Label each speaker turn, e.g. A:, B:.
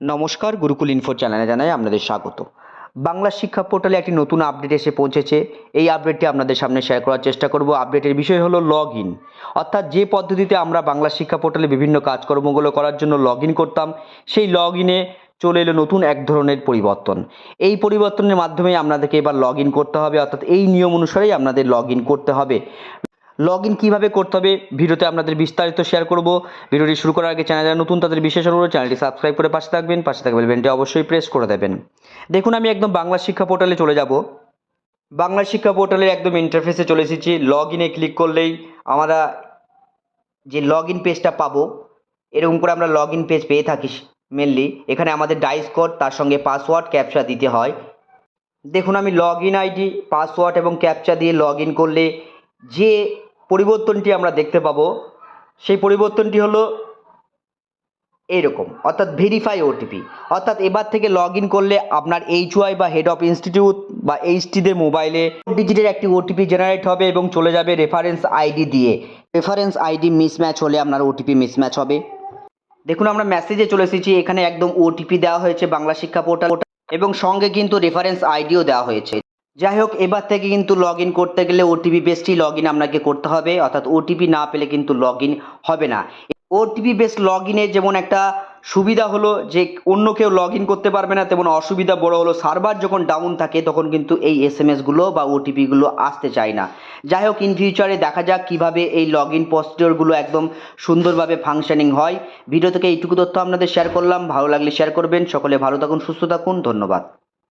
A: নমস্কার, গুরুকুল ইনফো চ্যানেলে জানাই আপনাদের স্বাগত। বাংলা শিক্ষা পোর্টালে একটি নতুন আপডেট এসে পৌঁছেছে। এই আপডেটটি আপনাদের সামনে শেয়ার করার চেষ্টা করব। আপডেটের বিষয় হলো লগ ইন অর্থাৎ যে পদ্ধতিতে আমরা বাংলা শিক্ষা পোর্টালে বিভিন্ন কাজকর্মগুলো করার জন্য লগ ইন করতাম, সেই লগ ইনে চলে এলো নতুন এক ধরনের পরিবর্তন। এই পরিবর্তনের মাধ্যমে আপনাদেরকে এবার লগ ইন করতে হবে। অর্থাৎ এই নিয়ম অনুসারেই আপনাদের লগ ইন করতে হবে। লগ ইন কীভাবে করতে হবে? ভিডিওতে আপনাদের বিস্তারিত শেয়ার করব। ভিডিওটি শুরু করার আগে চ্যানেল নতুন তাদের বিশেষ অনুরোধ চ্যানেলটি সাবস্ক্রাইব করে পাশে থাকবেন পাশে থাকবেন বেলবেনটি অবশ্যই প্রেস করে দেবেন। দেখুন, আমি একদম বাংলা শিক্ষা পোর্টালে চলে যাব। বাংলা শিক্ষা পোর্টালের একদম ইন্টারফেসে চলে এসেছি। লগ ইনে ক্লিক করলেই আমরা যে লগ ইন পেজটা পাবো, এরকম করে আমরা লগ ইন পেজ পেয়ে থাকি মেনলি এখানে আমাদের ডাইস কোড তার সঙ্গে পাসওয়ার্ড ক্যাপচা দিতে হয়। দেখুন, আমি লগ ইন আইডি পাসওয়ার্ড এবং ক্যাপচা দিয়ে লগ ইন করলে যে পরিবর্তনটি আমরা দেখতে পাবো। সেই পরিবর্তনটি হলো এইরকম, অর্থাৎ ভেরিফাই ওটিপি অর্থাৎ এবার থেকে লগ ইন করলে আপনার এইচওয়াই বা হেড অফ ইনস্টিটিউট বা এইচটিদের মোবাইলে ডিজিটের একটি ওটিপি জেনারেট হবে এবং চলে যাবে রেফারেন্স আইডি দিয়ে। রেফারেন্স আইডি মিসম্যাচ হলে আপনার ওটিপি মিসম্যাচ হবে। দেখুন, আমরা মেসেজে চলে এসেছি, এখানে একদম ওটিপি দেওয়া হয়েছে বাংলা শিক্ষা পোর্টাল এবং সঙ্গে কিন্তু রেফারেন্স আইডিও দেওয়া হয়েছে। যাই হোক, এবার থেকে কিন্তু লগ ইন করতে গেলে ওটিপি বেসটি লগ ইন আপনাকে করতে হবে, অর্থাৎ ওটিপি না পেলে কিন্তু লগ ইন হবে না। ওটিপি বেস লগ ইনের যেমন একটা সুবিধা হলো যে, অন্য কেউ লগ ইন করতে পারবে না, তেমন অসুবিধা বড় হলো। সার্ভার যখন ডাউন থাকে, তখন কিন্তু এই এস এম এসগুলো বা ওটিপিগুলো আসতে চায় না। যাই হোক ইন ফিউচারে দেখা যাক কীভাবে এই লগ ইন প্রসিডিওরগুলো একদম সুন্দরভাবে ফাংশনিং হয়। ভিডিও থেকে এইটুকু তথ্য আপনাদের শেয়ার করলাম। ভালো লাগলে শেয়ার করবেন। সকলে ভালো থাকুন, সুস্থ থাকুন। ধন্যবাদ।